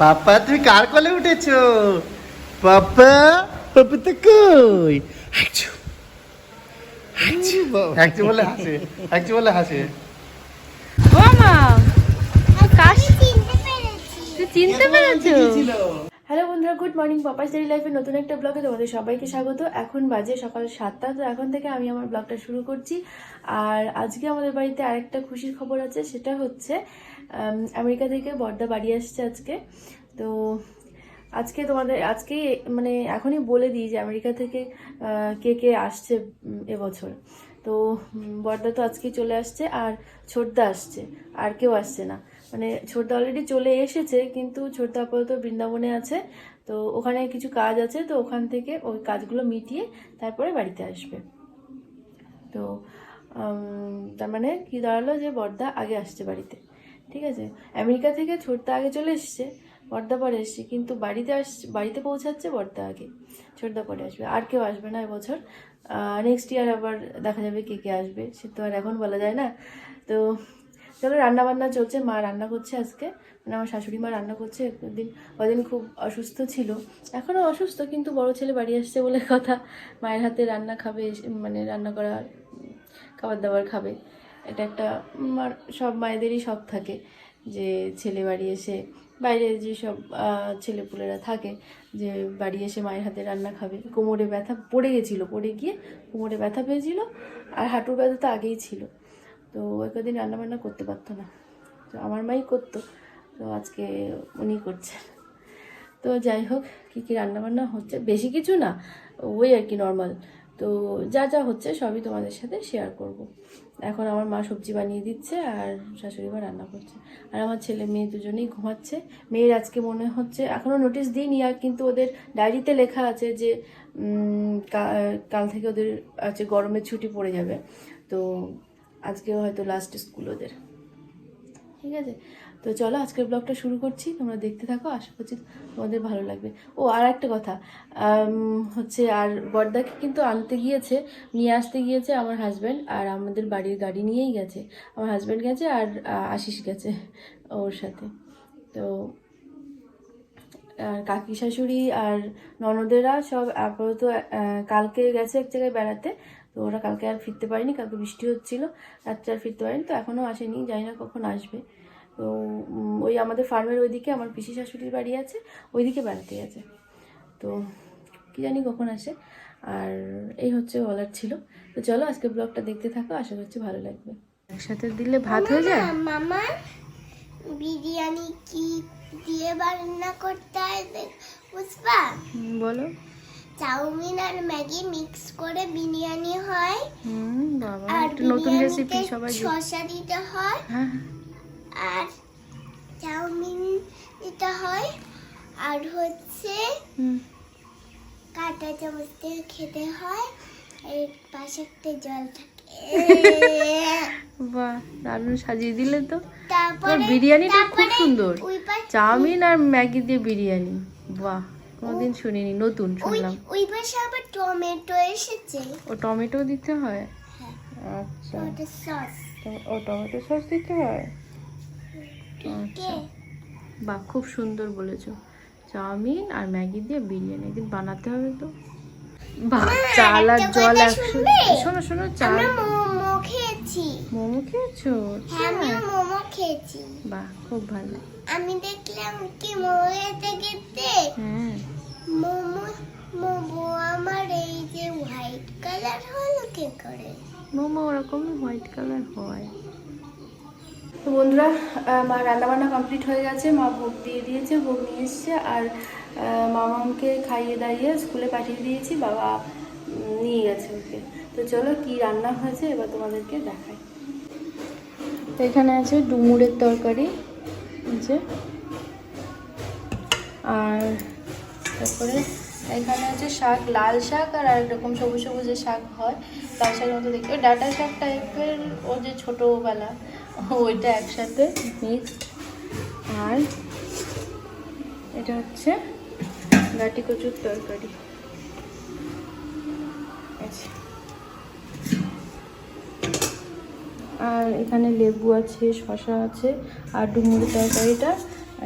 পাপা তুমি কার কোলে উঠেছো? পাপা পাপা তো কই? হাঁচু হাঁচু হাঁচু বলে হাসে হাঁচু বলে হাসে। মামা কাশ তুই চিনতে পেরেছ? হ্যালো বন্ধুরা, গুড মর্নিং, পাপাস ডেলি লাইফের নতুন একটা ব্লগে তোমাদের সবাইকে স্বাগত। এখন বাজে সকাল সাতটা, তো এখন থেকে আমি আমার ব্লগটা শুরু করছি। আর আজকে আমাদের বাড়িতে আরেকটা খুশির খবর আছে, সেটা হচ্ছে আমেরিকা থেকে বর্দা বাড়ি আসছে আজকে। তো আজকে তোমাদের, আজকে মানে এখনই বলে দিই যে আমেরিকা থেকে কে কে আসছে এবছর। তো বর্দা তো আজকেই চলে আসছে, আর ছোটদা আসছে, আর কেউ আসছে না। মানে ছোটদা অলরেডি চলে এসেছে, কিন্তু ছোটদা আপাতত বৃন্দাবনে আছে। তো ওখানে কিছু কাজ আছে, তো ওখান থেকে ওই কাজগুলো মিটিয়ে তারপরে বাড়িতে আসবে। তো তার মানে কি দাঁড়াল যে বর্দা আগে আসছে বাড়িতে, ঠিক আছে? আমেরিকা থেকে ছোটদা আগে চলে এসছে, বর্দা পরে এসছে, কিন্তু বাড়িতে আস বাড়িতে পৌঁছাচ্ছে বর্দা আগে, ছোটদা পরে আসবে। আর কেউ আসবে না এবছর। নেক্সট ইয়ার আবার দেখা যাবে কে কে আসবে, সে তো আর এখন বলা যায় না। তো চলো রান্না বান্না চলছে, মা রান্না করছে আজকে। মানে আমার শাশুড়ি মা রান্না করছে, একদিন কদিন খুব অসুস্থ ছিল। এখনও অসুস্থ, কিন্তু বড় ছেলে বাড়ি আসছে বলে কথা। মায়ের হাতে রান্না খাবে মানে রান্না করা, খাবার দাবার খাবে। এটা একটা সব মায়েদেরই শখ থাকে যে ছেলে বাড়ি এসে, বাইরে যেসব ছেলেপুলেরা থাকে, যে বাড়ি এসে মায়ের হাতে রান্না খাবে। কোমরে ব্যথা পড়ে গেছিল, পড়ে গিয়ে কোমরে ব্যথা পেয়েছিল, আর হাঁটুর ব্যথা তো আগেই ছিল। তো ওই কদিন রান্না বান্না করতে পারতো না। তো আমার মাই করতো। তো আজকে উনি করছেন। তো যাই হোক, কী কী রান্নাবান্না হচ্ছে? বেশি কিছু না, ওই আর কি নর্মাল তো যা যা হচ্ছে সবই তোমাদের সাথে শেয়ার করব। এখন আমার মা সবজি বানিয়ে দিচ্ছে আর শাশুড়ি মা রান্না করছে। আর আমার ছেলে মেয়ে দুজনেই ঘুমাচ্ছে। মেয়ের আজকে মনে হচ্ছে এখনও নোটিশ দিইনি আর কিন্তু ওদের ডায়েরিতে লেখা আছে যে কাল থেকে ওদের আছে গরমের ছুটি পড়ে যাবে। তো আজকে হয়তো লাস্ট স্কুল ওদের। ঠিক আছে? তো চলো আজকের ব্লগটা শুরু করছি, তোমরা দেখতে থাকো, আশা করছি তোমাদের ভালো লাগবে। ও, আর একটা কথা হচ্ছে আর বর্দাকে কিন্তু আনতে গিয়েছে, নিয়ে আসতে গিয়েছে আমার হাজব্যান্ড আর আমাদের বাড়ির গাড়ি নিয়েই গেছে। আমার হাজব্যান্ড গেছে আর আশিস গেছে ওর সাথে। তো, আর কাকি শাশুড়ি আর ননদেরা সব আপাতত কালকে গেছে এক জায়গায় বেড়াতে তো ওরা কালকে আর ফিরতে পারেনি কালকে বৃষ্টি হচ্ছিল রাত্রে আর ফিরতে পারেনি তো এখনও আসেনি জানি না কখন আসবে। তো ওই আমাদের ফার্মের ওইদিকে আমার পিসি শাশুড়ির বাড়ি আছে ওইদিকে বেড়াতে গেছে। তো কি জানি কখন আসে। আর এই হচ্ছে বলার ছিল। তো চলো আজকে ব্লগটা দেখতে থাকো আশা করছি ভালো লাগবে। একসাথে দিলে ভাত হয়ে যায়? মামা বিরিয়ানি কি দিয়ে রান্না করতে হয় বুঝবা? বলো। চাউমিন আর ম্যাগি মিক্স করে বিরিয়ানি হয়। আর নতুন রেসিপি সবাই শসা দিতে হয়। হ্যাঁ আর চাউমিন দিতে হয়। আর হচ্ছে কাঁটা চামচ দিয়ে খেতে হয়। এর পাশে একটা জল থাকে। বাহ দারুণ সাজিয়ে দিলে তো। তারপরে বিরিয়ানিটা খুব সুন্দর। চাউমিন আর ম্যাগি দিয়ে বিরিয়ানি। বাহ। কোনোদিন শুনিনি নতুন শুনলাম। ওই পাশে আবার টমেটো এসেছে। ও টমেটো দিতে হয়? হ্যাঁ। আচ্ছা। ওটা সস। তো- ও টমেটো সস দিতে হয়? আচ্ছা। বাহ খুব সুন্দর বলেছ। চাউমিন আর ম্যাগি দিয়ে বিরিয়ানি একদিন বানাতে হবে তো। বাহ চাল আর জল একশো শোনো শোনো চাল। মোমো খেয়েছি। মোমো খেয়েছো? হ্যাঁ আমিও মোমো খেয়েছি। বাহ খুব ভালো। আমি দেখলাম কি মোমো খেতে খেতে হ্যাঁ মোমো মোমো আমার এই যে হোয়াইট কালার হলো কে করে মোমো ওরকমই হোয়াইট কালার হয়। তো বন্ধুরা মা রান্নাবান্না কমপ্লিট হয়ে গেছে মা ভোগ দিয়ে দিয়েছে ভোগ নিয়ে এসছে আর আহ, মামাকে খাইয়ে দাইয়ে স্কুলে পাঠিয়ে দিয়েছি বাবা নিয়ে গেছে ওকে। তো চলো কি রান্না হয়েছে এবার তোমাদেরকে দেখাই। এখানে আছে ডুমুরের তরকারি যে। আর তারপরে এখানে আছে শাক, লাল শাক আর আরেক রকম সবুজ সবুজ যে শাক হয়। লাল শাকের মতো দেখি ওই ডাটা শাক টাইপের ও যে ছোটোবেলা, ওইটা একসাথে মিক্সড আর এটা হচ্ছে গাটি কচুর তরকারি। আচ্ছা। আর এখানে লেবু আছে শশা আছে, আর ডুমুরের তরকারিটা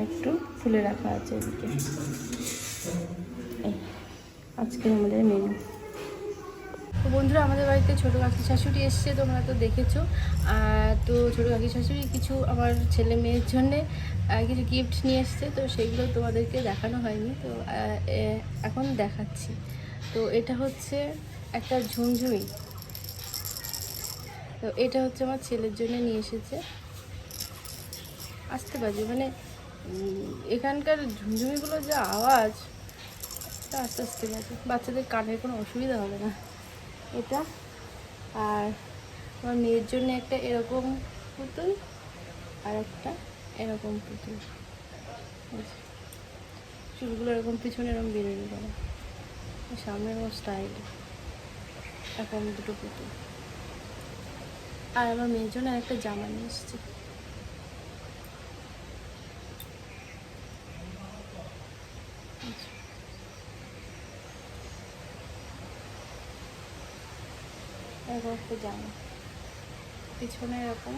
একটু ফুলে রাখা আছে এদিকে। আজকের আমাদের মেনু তো বন্ধুরা, আমাদের বাড়িতে ছোটো কাকি শাশুড়ি এসছে, তোমরা তো দেখেছ। তো ছোটো কাকি শাশুড়ি কিছু আমার ছেলে মেয়ের জন্যে কিছু গিফট নিয়ে এসছে, তো সেইগুলো তোমাদেরকে দেখানো হয়নি। তো এখন দেখাচ্ছি। তো এটা হচ্ছে একটা ঝুমঝুমি তো এটা হচ্ছে আমার ছেলের জন্য নিয়ে এসেছে। আসতে পারছি মানে এখানকার ঝুমঝুমিগুলো যে আওয়াজ তা আস্তে আস্তে বাজে বাচ্চাদের কানের কোনো অসুবিধা হবে না। এটা, আর আমার মেয়ের জন্য একটা এরকম পুতুল, আর একটা এরকম পুতুল। চুলগুলো এরকম পিছনে এরকম বেরিয়ে করা সামনে এরকম স্টাইল এখন দুটো পুতুল। আর আমার মেয়ের জন্য একটা জামা নিয়ে এসেছি। একটা জামা পিছনে এরকম,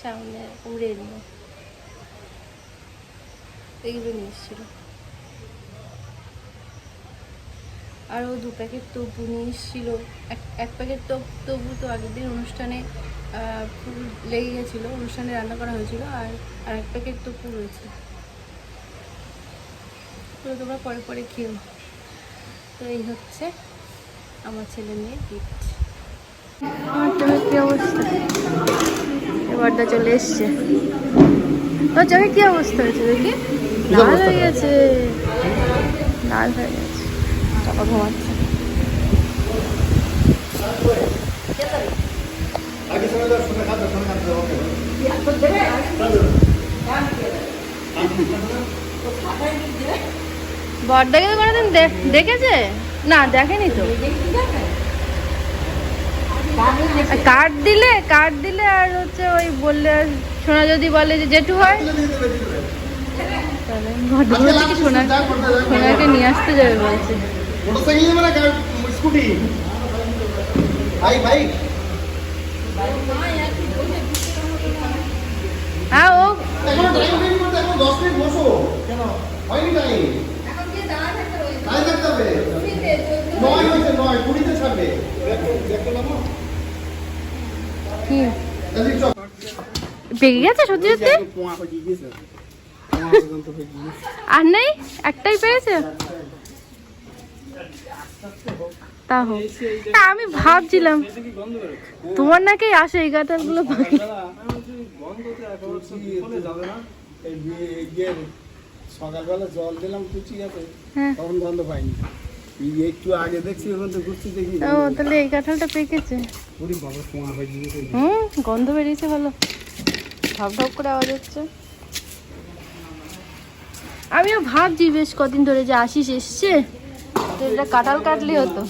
সামনে এরকম রেনবো এইগুলো নিয়ে এসেছিল আরও দু প্যাকেট তবু নিয়ে এসেছিল এক প্যাকেট তো, তবু তো আগের দিন অনুষ্ঠানে লেগে গেছিল, অনুষ্ঠানে রান্না করা হয়েছিল, আর আর এক প্যাকেট তবু রয়েছে। তো তোমরা পরে পরে খেও তো এই হচ্ছে আমার ছেলে মেয়ে গিফট আমার চোখের কি অবস্থা? এবারটা চলে এসছে। তোর চোখে কি অবস্থা হয়েছে দেখি? লাল হয়ে গেছে। লাল হয়ে গেছে। চাপা ঘুমাচ্ছে। বড়দাকে তো কোনোদিন দেখেছে? না দেখেনি তো। কার্ড দিলে কার্ড দিলে আর হচ্ছে ওই বললে সোনা যদি বলে যে জেঠু হয় তাহলে সোনা সোনাকে নিয়ে আসতে যাবে বলছে। মানে স্কুটি? ভাই ভাই। হ্যাঁ ও এখন টাইম এখন দশ মিনিট বসো। কেন হয়নি টাইম দাঁড়িয়ে থাকতে হবে। নয় হয়েছে নয় কুড়িতে ছাড়বে। পেকে গেছে সত্যি সত্যি? আর নেই? একটাই পেয়েছে? তা হোক। তা আমি ভাবছিলাম তোমার নাকি আসে এই কাঁঠালগুলো পাখি। সকালবেলা জল দিলাম কুচি গাছে হ্যাঁ। তখন গন্ধ পাইনি। একটু আগে দেখছি ওখান থেকে ঘুরছি দেখি ও তাহলে এই কাঁঠালটা পেকেছে। পুরি বাবা তোমার হয়ে গিয়েছে হুম গন্ধ বেরিয়েছে ভালো। ঢপ ঢপ করে আওয়াজ হচ্ছে। আমিও ভাবছি বেশ কদিন ধরে যে আশিস এসছে তো এটা কাঁঠাল কাটলে হতো।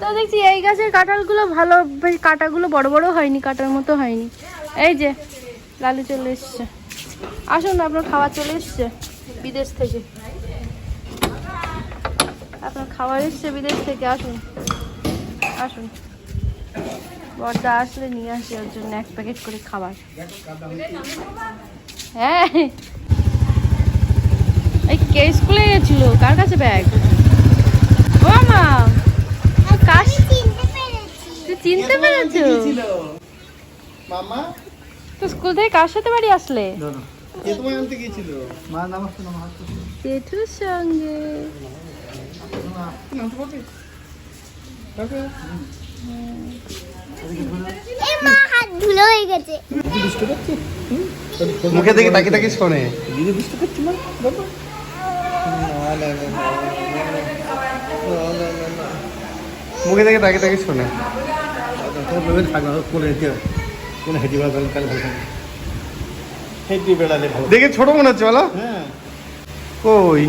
তা দেখছি এই গাছের কাঁঠালগুলো ভালো কাঁটাগুলো বড় বড় হয়নি কাটার মতো হয়নি। এই যে লালু চলে এসছে। আসুন আপনার খাবার চলে এসছে বিদেশ থেকে। আপনার খাবার এসছে বিদেশ থেকে আসুন। আসুন। বর্দা আসলে নিয়ে আসি ওর জন্য এক প্যাকেট করে খাবার। হ্যাঁ। এই কে স্কুলে গেছিল? কার কাছে ব্যাগ ও মা! কাশ তুই চিনতে পেরেছ মামা তো স্কুল থেকে কার সাথে বাড়ি আসলে? জেঠুর সঙ্গে। নামতে পারবে? এই মা হাত ধুলো হয়ে গেছে। মুখে দেখে তাকে তাকে শোনে। দিদি বুঝতে পারছি না মুখে দেখে তাকে তাকে শোনে। থাকবে কোলে হেঁটে কোলে হেঁটে বেড়ালে কালে ভালো হেঁটে বেড়ালে ভালো। দেখে ছোট মনে হচ্ছে বলো। হ্যাঁ। কই?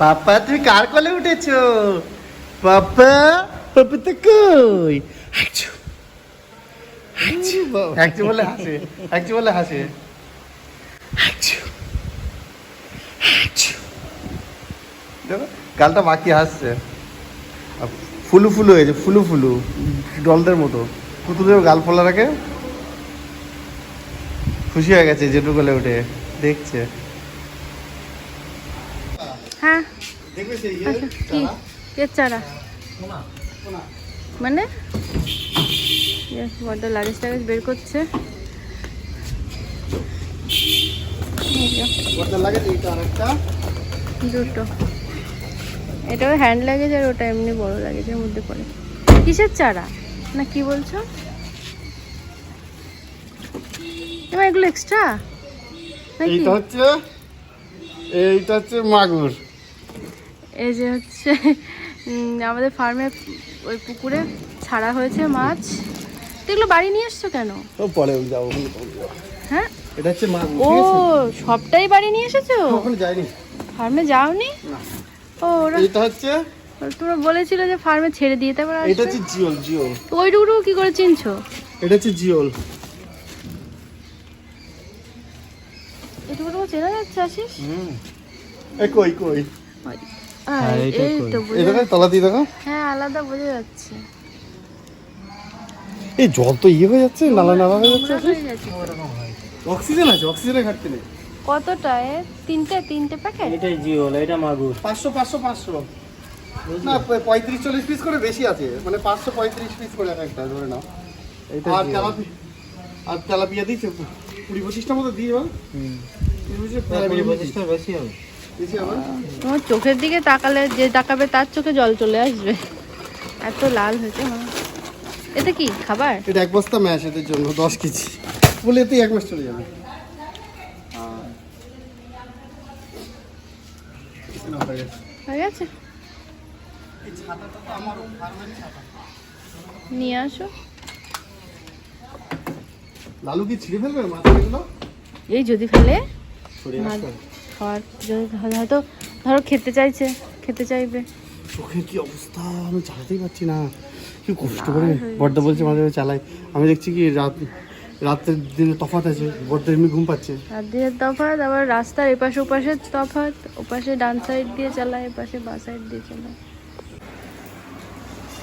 পাপা তুমি কার কোলে উঠেছো? পাপা পাপা তো কই? হাঁচু হাঁচু বলে হাসে। হাঁচু বলে হাসে। গালটা বাকি হাসছে। ফুলু ফুলু হয়েছে ফুলু ফুলু ডলদের মতো। পুতুলের গাল ফোলা রাখে খুশি হয়ে গেছে জেঠু কোলে উঠে দেখছে। হ্যাঁ। আচ্ছা কি? কে চারা? মানে? ইয়ে, বড্ড লাগেজ টাগেজ বের করছে। দুটো। এটা হ্যান্ড লাগেজ আর ওটা এমনি বড় লাগেজের মধ্যে পড়ে। কিসের চারা? না কি বলছো? এবার এগুলো এক্সট্রা নাকি? এইটা হচ্ছে এইটা হচ্ছে মাগুর। এই যে হচ্ছে আমাদের ফার্মে ওই পুকুরে ছাড়া হয়েছে মাছ। এগুলো বাড়ি নিয়ে এসছো কেন? ও পরে যাব হ্যাঁ? এটা হচ্ছে মাগুর ও সবটাই বাড়ি নিয়ে এসেছ? ওখানে যাইনি। ফার্মে যাওনি? না। ও ওরা এইটা হচ্ছে তোমরা বলেছিলে যে ফার্মে ছেড়ে দিয়ে তারপর এটা হচ্ছে জিওল জিওল। তো ওইটুকু কি করে চিনছো? এটা হচ্ছে জিওল। এটুকু চেনা যাচ্ছে আশিস? হুম। এই কই কই? আহ, এই তো বোঝা তলা দিয়ে দেখো। হ্যাঁ আলাদা বোঝা যাচ্ছে। এই জল তো ইয়ে হয়ে যাচ্ছে নালা নালা হয়ে যাচ্ছে নোংরা হয়ে গেছে। অক্সিজেন আছে অক্সিজেনের ঘাটতি নেই। তিনটে তিনটে প্যাকেট এটাই জিওল এটা মাগুর। পাঁচশো পাঁচশো পাঁচশো। না পঁয়ত্রিশ চল্লিশ পিস করে বেশি আছে। মানে পাঁচশো পঁয়ত্রিশ পিস করে এক একটা ধরে নাও। আর তেলাপি আর তেলাপিয়া দিয়েছে কুড়ি পঁচিশটা মতো দিয়ে হবে। তোমার চোখের দিকে তাকালে যে তাকাবে তার চোখে জল চলে আসবে। এত লাল হয়েছে এটা কি খাবার? এটা এক বস্তা ম্যাশ এদের জন্য দশ কেজি। বলে এতেই এক মাস চলে যাবে। হয়ে গেছে। নিয়ে আসো। লালু কি ছিঁড়ে ফেলবে মাথাগুলো এই যদি ফেলে। খাওয়ার যদি হয়তো ধরো খেতে চাইছে খেতে চাইবে। চোখের কি অবস্থা? আমি চালাতেই পারছি না। কি কষ্ট করে বড্ডা বলছে মাঝে মাঝে চালাই। আমি দেখছি কি রাত রাতের দিনে তফাত আছে বড্ডা এমনি ঘুম পাচ্ছে। আর দিয়ে তফাৎ আবার রাস্তার এপাশে ওপাশে তফাৎ ওপাশে ডান সাইড দিয়ে চালায় এপাশে বা সাইড দিয়ে চালায়।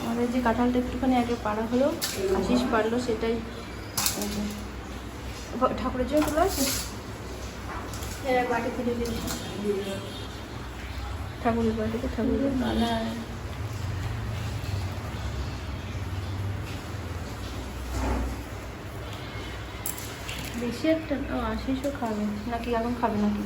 আমাদের যে কাঁঠালটা একটুখানি আগে পাড়া হলো আশিস পারল সেটাই ঠাকুরের জন্য তোলা আছে বাটি থেকে দিয়েছি। ঠাকুরের বাটিতে ঠাকুরের মালা বেশি একটা আশিসও খাবে। নাকি এখন খাবে নাকি?